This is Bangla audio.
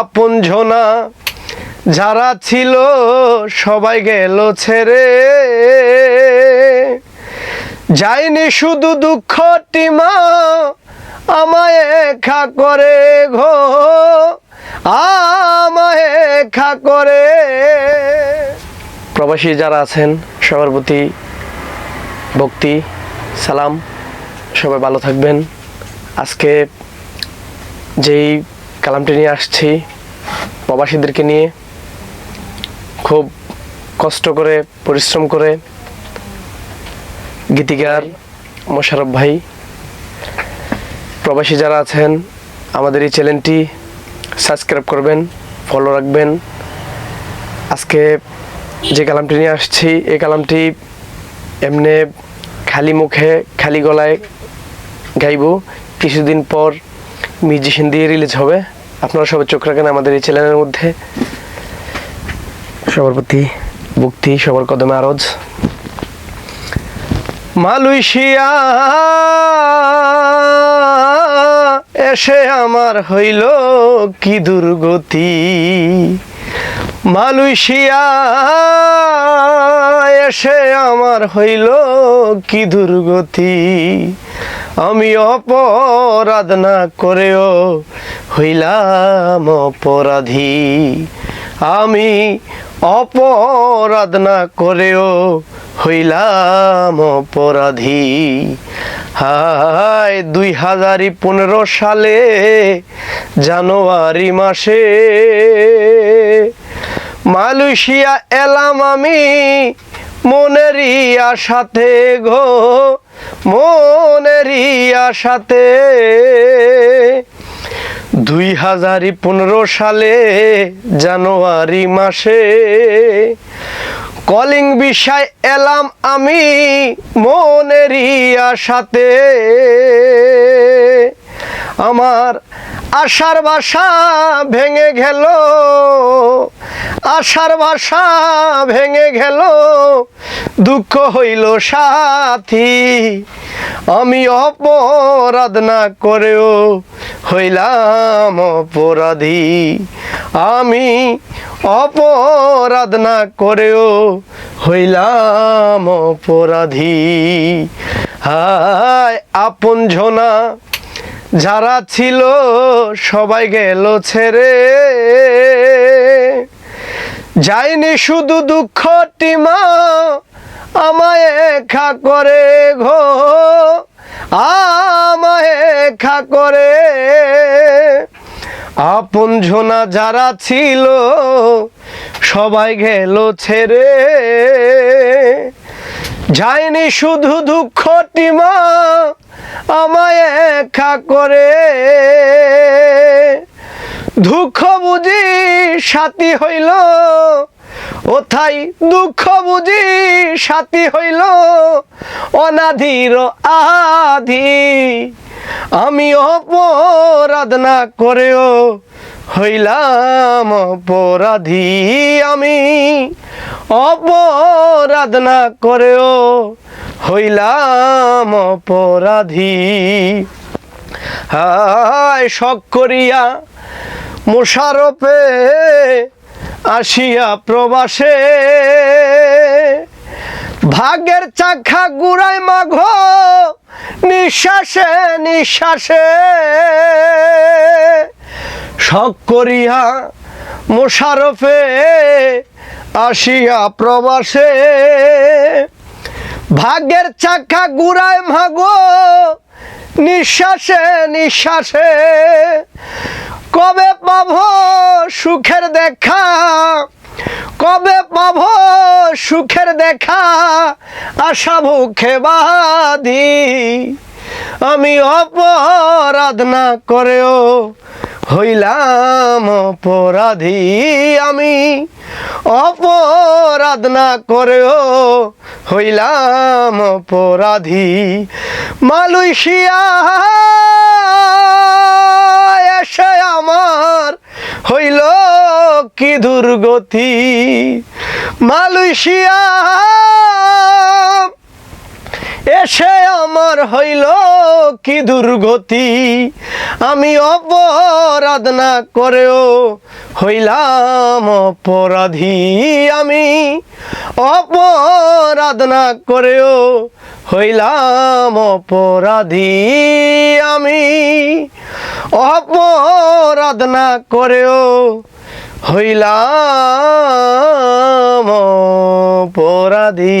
আপন ঝোনা, যারা ছিল সবাই গেল ছেড়ে। যায়নি শুধু দুঃখ টিমা, আমায় একা করে ঘো আমায় একা করে। প্রবাসী যারা আছেন, সবার প্রতি ভক্তি, সালাম। সবাই ভালো থাকবেন। আজকে যেই কালামটি নিয়ে আসছি প্রবাসীদেরকে নিয়ে। খুব কষ্ট করে, পরিশ্রম করে গীতিকার মোশারফ ভাই, প্রবাসী যারা আছেন, আমাদের এই চ্যানেলটি সাবস্ক্রাইব করবেন ফলো রাখবেন। আজকে যে কালামটি নিয়ে আসছি, এই কালামটি এমনি খালি মুখে, খালি গলায় গাইব। কিছুদিন পর মিউজিশিয়ান দিয়ে রিলিজ হবে। আপনারা সবাই চোখ রাখেন আমাদের এই চ্যানেলের মধ্যে। সবার প্রতি ভক্তি, সবার কদমে আরজ। মালয়েশিয়া এসে আমার হইল কি দুর্গতি। মালয়েশিয়া এসে আমার হইল কি দুর্গতি। আমি অপরাধ না করেও হইলাম অপরাধী। আমি অপরাধ না করেও হইলাম অপরাধী। হায়, দুই হাজারি পনেরো সালে জানুয়ারি মাসে মালয়েশিয়া এলাম আমি, মনেরই আশাতে গো মনেরই আশাতে দুই হাজার পনেরো সালে জানুয়ারি মাসে কলিং বিষয় এলাম আমি মনেরই আশাতে। আমার আশার বাসা ভেঙে গেল। আশার বাসা ভেঙে গেল, দুঃখ হইল সাথী। আমি অপরাধ না করেও হইলাম অপরাধী। আমি অপরাধ না করেও হইলাম অপরাধী। হায় আপন ঝোনা, যারা ছিল সবাই গেল ছেড়ে। যায়নি শুধু দুঃখ টিমা আমায় খা করে ঘো। আমায় খা করে। আপন ঝোনা যারা ছিল, সবাই গেল ছেড়ে। যায়নি শুধু দুঃখ টিমা আমায় খা করে। দুঃখ বুঝি সাথী হইল ওথাই দুঃখ বুঝি সাথী হইল, অনাধির আধি আমি অপরাধ না করেও হইলাম অপরাধী আমি। অপরাধ না করেও হইলাম অপরাধী। হায় শখ করিয়া মোশারফে আসিয়া প্রবাসে। ভাগের চাখা গুড়াই মাঘ, নিঃশ্বাসে নিঃশ্বাসে। শখ করিয়া মোশারফে আসিয়া প্রবাসে। ভাগ্যের চাকা গুড়ায় মাগো নিঃশ্বাসে নিঃশ্বাসে। কবে পাব সুখের দেখা? কবে পাব সুখের দেখা? আশা বুকে বাধি। আমি অপরাধ না করেও হইলাম অপরাধী আমি। অপরাধ না করেও হইলাম অপরাধী। মালয়েশিয়া এসে আমার হইল কি দুর্গতি? মালয়েশিয়া। এসে আমার হইল কি দুর্গতি? আমি অপরাধ না করেও হইলাম অপরাধী আমি। অপরাধ না করেও হইলাম অপরাধী আমি। অপরাধ না করেও হইলাম অপরাধী।